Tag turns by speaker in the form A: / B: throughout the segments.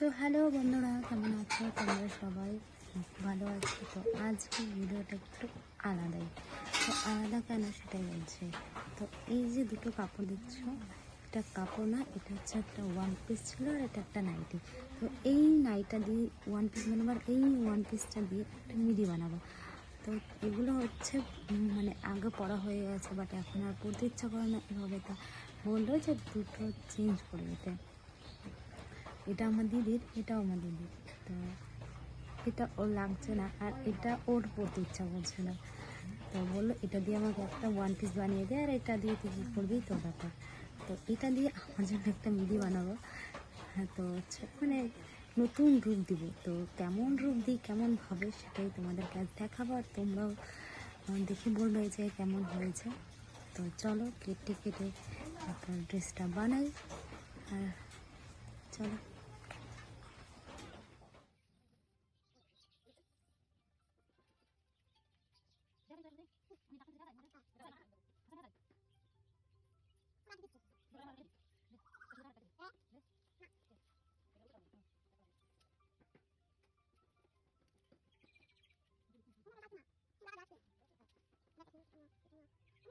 A: So hello বন্ধুরা, কেমন আছো? তোমরা সবাই ভালো আছো? তো আজকে ভিডিওটা একটু আলাদাই। তো আলাদা কেন সেটাই বলছে? তো এই যে দুটো কাপড় দেখছ এটা কাপড় না, এটা হচ্ছে একটা ওয়ান পিস ছিল আর এটা একটা নাইটি তো এই নাইটা দিয়ে ওয়ান পিস বানাবো আর এই ওয়ান পিসটা দিয়ে একটা মিডি বানাবো। তো এগুলো হচ্ছে মানে আগে পড়া হয়ে গেছে বাট এখন আর পড়তে ইচ্ছা করে না এভাবে। তা বলল যে দুটো চেঞ্জ করে দিতে। এটা আমার দিদির, এটাও আমার দিদির। তো এটা ওর লাগছে না, আর এটা ওর পড়তে ইচ্ছা করছে না। তো বলল, এটা দিয়ে আমাকে একটা ওয়ান পিস বানিয়ে দে, আর এটা দিয়ে তুই কী করবি তো ব্যাপার? তো এটা দিয়ে আমার জন্য একটা মিডি বানাবো। হ্যাঁ তো মানে নতুন রূপ দিব। তো কেমন রূপ দিই, কেমন হবে সেটাই তোমাদের কাছে দেখাবো, আর তোমরাও দেখে বলবে যে কেমন হয়েছে। তো চলো, কেটে কেটে তারপর ড্রেসটা বানাই, আর চলো।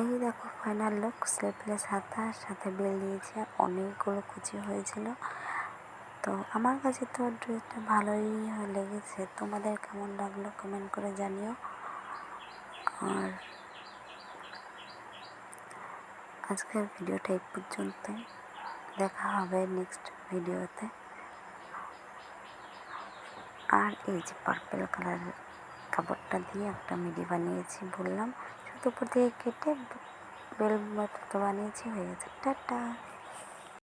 A: এই দেখো ফাইনাল লুক স্লিপলেস হাতা সাথে বেল দিয়েছে অনেকগুলো কুচি হয়েছিল। তো আমার কাছে তো ড্রেসটা ভালোই লেগেছে। তোমাদের কেমন লাগল কমেন্ট করে জানিও। আর আজকের ভিডিওটা এই পর্যন্তই। দেখা হবে নেক্সট ভিডিওতে। আর এই যে পার্পেল কালারের কাপড়টা দিয়ে একটা মিডি বানিয়েছি বললাম। উপর থেকে কেটে বেল মতো বানিয়েছি হয়ে গেছে। টাটা!